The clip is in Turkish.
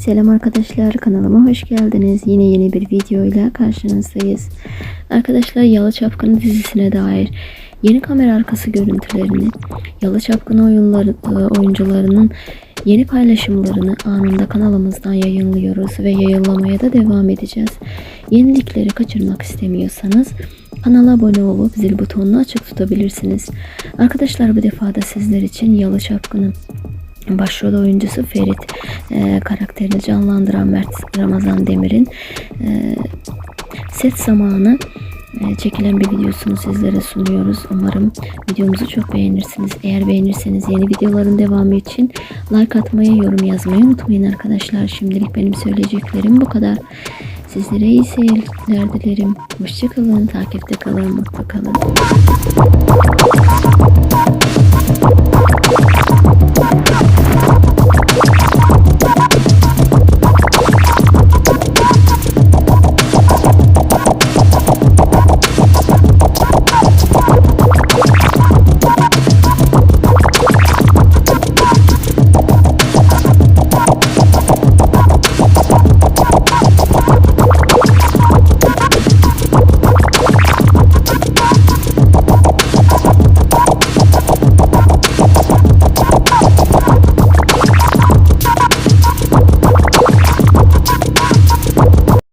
Selam arkadaşlar kanalıma hoş geldiniz. Yine yeni bir video ile karşınızdayız. Arkadaşlar Yalı Çapkını dizisine dair yeni kamera arkası görüntülerini, Yalı Çapkını oyunları, e, oyuncularının yeni paylaşımlarını anında kanalımızdan yayınlıyoruz ve yayınlamaya da devam edeceğiz. Yenilikleri kaçırmak istemiyorsanız kanala abone olup zil butonunu açık tutabilirsiniz. Arkadaşlar bu defa da sizler için Yalı Çapkını Başrol oyuncusu Ferit e, karakterini canlandıran Mert Ramazan Demir'in e, set zamanı e, çekilen bir videosunu sizlere sunuyoruz. Umarım videomuzu çok beğenirsiniz. Eğer beğenirseniz yeni videoların devamı için like atmayı, yorum yazmayı unutmayın arkadaşlar. Şimdilik benim söyleyeceklerim bu kadar. Sizlere iyi seyirler dilerim. Hoşçakalın, takipte kalın, mutlu kalın.